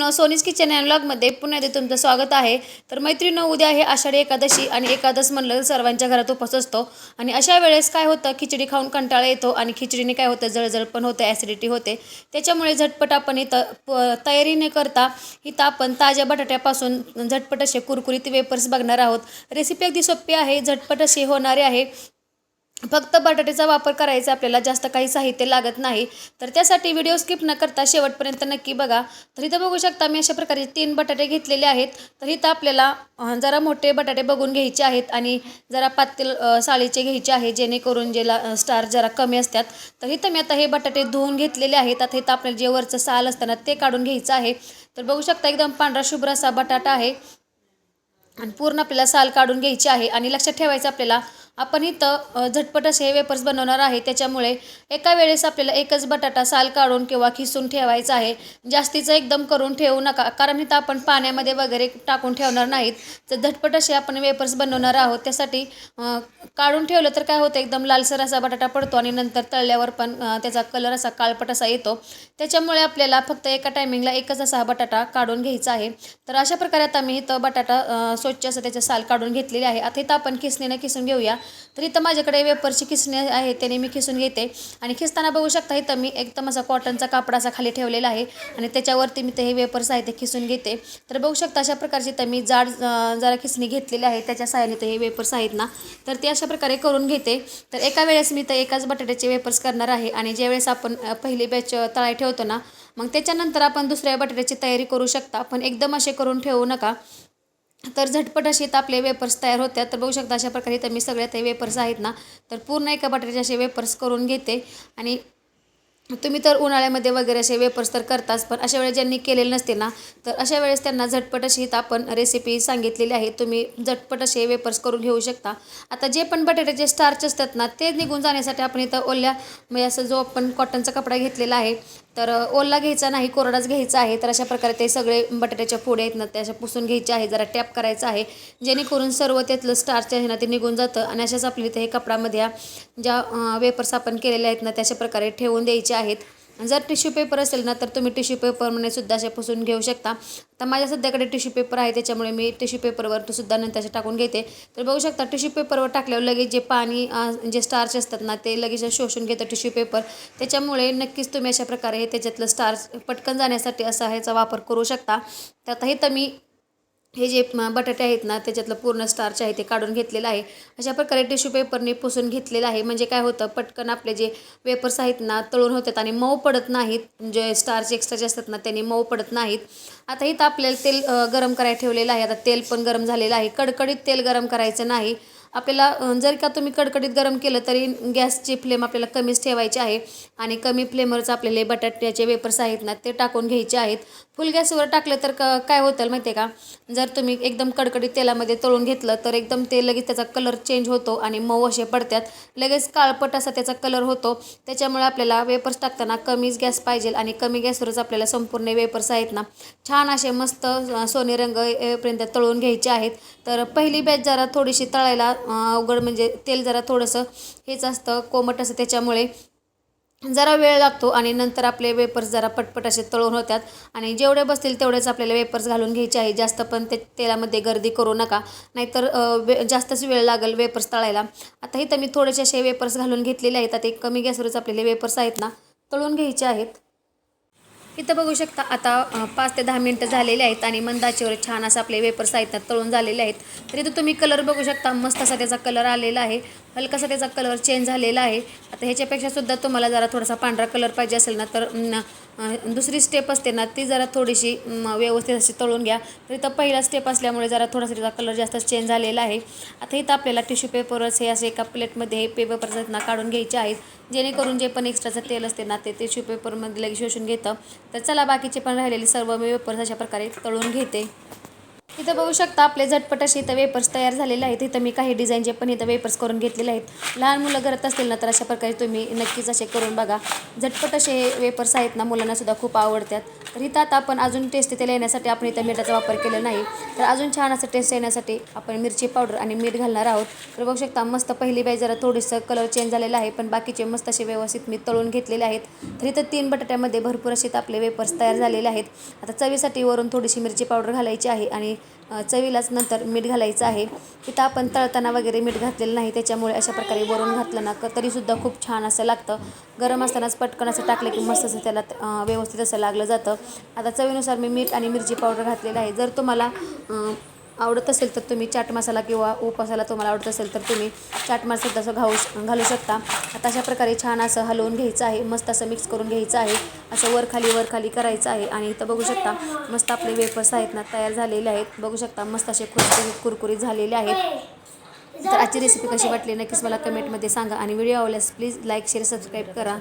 मैत्रिणीनो सोनीस kitchen and ब्लॉगमध्ये पुन्हा एकदा तुमचं स्वागत आहे. तर मैत्रिणीनो उद्या हे आषाढी एकादशी आणि एकादश म्हणलं तर सर्वांच्या घरात उपवास असतो. आणि अशा वेळेस काय होतं खिचडी खाऊन कंटाळा येतो आणि खिचडीने काय होतं जळजळ पण होतं ॲसिडिटी होते. त्याच्यामुळे झटपट आपण इथं त तयारी न करता इथं आपण ताज्या बटाट्यापासून झटपट असे कुरकुरीत वेपर्स बघणार आहोत. रेसिपी अगदी सोपी आहे झटपट अशी होणारी आहे. फक्त बटाट्याचा वापर करायचा आपल्याला जास्त काही साहित्य लागत नाही तर त्यासाठी व्हिडिओ स्किप न करता शेवटपर्यंत नक्की बघा. तर इथं बघू शकता मी अशा प्रकारे तीन बटाटे घेतलेले आहेत. तर इथं आपल्याला जरा मोठे बटाटे बघून घ्यायचे आहेत आणि जरा पातील साळीचे घ्यायचे आहे जेणेकरून ज्याला स्टार जरा कमी असतात. तर इथं मी आता हे बटाटे धुवून घेतलेले आहेत. आता इथं आपल्याला जे वरचं साल असतं ना ते काढून घ्यायचं आहे. तर बघू शकता एकदम पांढरा शुभ्र असा बटाटा आहे. आणि पूर्ण आपल्याला साल काढून घ्यायची आहे. आणि लक्षात ठेवायचं आपल्याला आपण इथं झटपट असे वेपर्स बनवणार आहे. त्याच्यामुळे एका वेळेस आपल्याला एकच बटाटा साल काढून किंवा खिसून ठेवायचा आहे. जास्तीचं एकदम करून ठेवू नका. कारण इथं आपण पाण्यामध्ये वगैरे टाकून ठेवणार नाहीत. तर झटपट असे आपण वेपर्स बनवणार आहोत. त्यासाठी काढून ठेवलं तर काय होतं? एकदम लालसर असा बटाटा पडतो आणि नंतर तळल्यावर पण त्याचा कलर असा काळपट असा येतो. त्याच्यामुळे आपल्याला फक्त एका टायमिंगला एकच असा बटाटा काढून घ्यायचा आहे. तर अशा प्रकारे आता मी इथं बटाटा स्वच्छ असं त्याचं साल काढून घेतलेले आहे. आता इथं आपण खिसणीनं खिसून घेऊया. तर इथं माझ्याकडे वेपरची खिसणी आहे त्याने मी खिसून घेते. आणि खिसताना बघू शकता इथं मी एकदम असा कॉटनचा कापड असा खाली ठेवलेला आहे. आणि त्याच्यावरती मी ते हे वेपर्स आहे ते खिसून घेते. तर बघू शकता अशा प्रकारची तर मी जाड जरा खिसणी घेतलेली आहे. त्याच्या साहाय्याने ते हे वेपर्स आहेत ना. तर ते अशा प्रकारे करून घेते. तर एका वेळेस मी तर एकाच बटाट्याचे वेपर्स करणार आहे. आणि ज्यावेळेस आपण पहिली बॅच तळाय ठेवतो ना मग त्याच्यानंतर आपण दुसऱ्या बटाट्याची तयारी करू शकता. पण एकदम असे करून ठेवू नका. तर झटपट असे इथं आपले वेपर्स तयार होतात तर बघू शकता अशा प्रकारे इथं मी सगळ्या ते वेपर्स आहेत ना तर पूर्ण एका बटाट्याचे असे वेपर्स करून घेते. आणि तुम्ही तर उन्हाळ्यामध्ये वगैरे असे वेपर्स तर करताच पण अशा वेळेस ज्यांनी केलेले नसते ना तर अशा वेळेस त्यांना झटपट अशी इथं आपण रेसिपी सांगितलेली आहे. तुम्ही झटपट असे वेपर्स करून घेऊ शकता. आता जे पण बटाट्याचे स्टार्च असतात ना ते निघून जाण्यासाठी आपण इथं ओल्या म्हणजे असं जो आपण कॉटनचा कपडा घेतलेला आहे तर ओला घ्यायचा नाही कोरडाच घ्यायचा आहे तर अशा प्रकारे ते सगळे बटाट्याच्या फोड्या आहेत ना त्या अशा पुसून घ्यायच्या आहे जरा टॅप करायचं आहे जेणेकरून सर्व त्यातलं स्टार्च आहे ना ते निघून जातं आणि अशाच आपल्या इथे हे कपडामध्ये ज्या वेपर्स आपण केलेल्या आहेत ना त्याशा प्रकारे ठेवून द्यायचे आहेत. जर टिश्यू पेपर असेल ना तर तुम्ही टिश्यू पेपरमध्ये सुद्धा असे पुसून घेऊ शकता. तर माझ्या सध्याकडे टिश्यू पेपर आहे त्याच्यामुळे मी टिश्यू पेपरवर सुद्धा नंतर असे टाकून घेते. तर बघू शकता टिश्यू पेपरवर टाकल्यावर लगेच जे पाणी जे स्टार्च असतात ना ते लगेच शोषून घेतं टिश्यू पेपर. त्याच्यामुळे नक्कीच तुम्ही अशा प्रकारे त्याच्यातलं स्टार्च पटकन जाण्यासाठी असा ह्याचा वापर करू शकता. तर आता हे तर मी हे जे बटाटे आहेत ना त्याच्यातलं पूर्ण स्टार्च आहे ते काढून घेतलेलं आहे. अशा प्रकारे टिश्यू पेपरने पुसून घेतलेलं आहे. म्हणजे काय होतं पटकन आपले जे वेपर्स आहेत ना तळून होतात आणि मऊ पडत नाहीत. जे स्टार्च एक्स्ट्राचे असतात ना त्यांनी मऊ पडत नाहीत. आता इथं आपल्याला तेल गरम करायला ठेवलेलं आहे. आता तेल पण गरम झालेलं आहे. कडकडीत तेल गरम करायचं नाही. आपल्याला जर का तुम्ही कडकडीत गरम केलं तरी गॅसची फ्लेम आपल्याला कमीच ठेवायची आहे. आणि कमी फ्लेमवरच आपल्याला बटाट्याचे वेपर्स आहेत ना ते टाकून घ्यायचे आहेत. फुल गॅसवर टाकलं तर क काय होतं माहिती आहे का? जर तुम्ही एकदम कडकडीत तेलामध्ये तळून घेतलं तर एकदम ते लगेच त्याचा कलर चेंज होतो आणि मऊ असे पडतात. लगेच काळपट असा त्याचा कलर होतो. त्याच्यामुळे आपल्याला वेपर्स टाकताना कमीच गॅस पाहिजे आणि कमी गॅसवरच आपल्याला संपूर्ण वेपर्स आहेत ना छान असे मस्त सोने रंग येपर्यंत तळून घ्यायचे आहेत. तर पहिली बॅच जरा थोडीशी तळायला अवघड म्हणजे तेल जरा थोडंसं हेच असतं कोमट असं त्याच्यामुळे जरा वेळ लागतो आणि नंतर आपले वेपर्स जरा पटपट असे तळून होतात. आणि जेवढे बसतील तेवढेच आपल्याला वेपर्स घालून घ्यायचे आहे. जास्त पण ते तेलामध्ये गर्दी करू नका. नाहीतर वे जास्तच वेळ लागेल वेपर्स तळायला. आता इथं मी थोडेसे असे वेपर्स घालून घेतलेले आहेत. आता एक कमी गॅसवरच आपल्याला वेपर्स आहेत ना तळून घ्यायचे आहेत. इथं बघू शकता आता पाच ते दहा मिनटं झालेले आहेत आणि मंदाचेवर छान असं आपले वेपर्स आहेत तळून झालेले आहेत. तर इथं तुम्ही कलर बघू शकता मस्त असा त्याचा कलर आलेला आहे. हलकासा त्याचा कलर चेंज झालेला आहे. आता ह्याच्यापेक्षा सुद्धा तुम्हाला जरा थोडासा पांढरा कलर पाहिजे असेल ना तर दुसरी स्टेप असते ना ती जरा थोडीशी व्यवस्थित अशी तळून घ्या. तर इथं पहिला स्टेप असल्यामुळे जरा थोडासा तिचा कलर जास्त चेंज झालेला आहे. आता इथं आपल्याला टिश्यू पेपरच हे असे एका प्लेटमध्ये हे पेपर्स आहेत ना काढून घ्यायचे आहेत. जेणेकरून जे पण एक्स्ट्राचं तेल असते ना ते टिश्यू पेपरमध्ये लगेच शोषून घेतं. तर चला बाकीचे पण राहिलेले सर्व मी वेपर्स अशा प्रकारे तळून घेते. इथं बघू शकता आपले झटपट असे इथं वेपर्स तयार झालेले आहेत. इथं मी काही डिझाईनचे पण इथं वेपर्स करून घेतलेले आहेत. लहान मुलं करत असतील ना तर अशा प्रकारे तुम्ही नक्कीच असे करून बघा. झटपट असे वेपर्स आहेत ना मुलांना सुद्धा खूप आवडतात. तर इथं आता आपण अजून टेस्ट त्याला येण्यासाठी आपण इथं मिठाचा वापर केला नाही. तर अजून छान असं टेस्ट येण्यासाठी आपण मिरची पावडर आणि मीठ घालणार आहोत. तर बघू शकता मस्त पहिली बाई जरा थोडंसं कलर चेंज झालेला आहे पण बाकीचे मस्त असे व्यवस्थित मी तळून घेतलेले आहेत. तर इथं तीन बटाट्यामध्ये भरपूर असे आपले वेपर्स तयार झालेले आहेत. आता चवीसाठी वरून थोडीशी मिरची पावडर घालायची आहे आणि चवीलाच नंतर मीठ घालायचं आहे. तिथं आपण तळताना वगैरे मीठ घातलेलं नाही. त्याच्यामुळे अशा प्रकारे वरून घातलं ना तरीसुद्धा खूप छान असं लागतं. गरम असतानाच पटकन असं टाकलं की मस्त असं त्याला व्यवस्थित असं लागलं जातं. आता चवीनुसार मी मीठ आणि मिरची पावडर घातलेलं आहे. जर तुम्हाला आवडत असेल तर तुम्ही चाट मसाला किंवा उपासाला तुम्हाला आवडत असेल तर तुम्ही चाट मसाला तसं घाऊ घालू शकता. आता अशा प्रकारे छान असं हलवून घ्यायचं आहे मस्त असं मिक्स करून घ्यायचं आहे. असं वर खाली वर खाली करायचं आहे आणि इथं बघू शकता मस्त आपले वेफर्स आहेत ना तयार झालेले आहेत. बघू शकता मस्त असे कुरकुरीत कुरकुरीत झालेले आहेत. तर आजची रेसिपी कशी वाटली नक्कीच मला कमेंटमध्ये सांगा आणि व्हिडिओ आवडल्यास प्लीज लाईक शेअर सबस्क्राईब करा.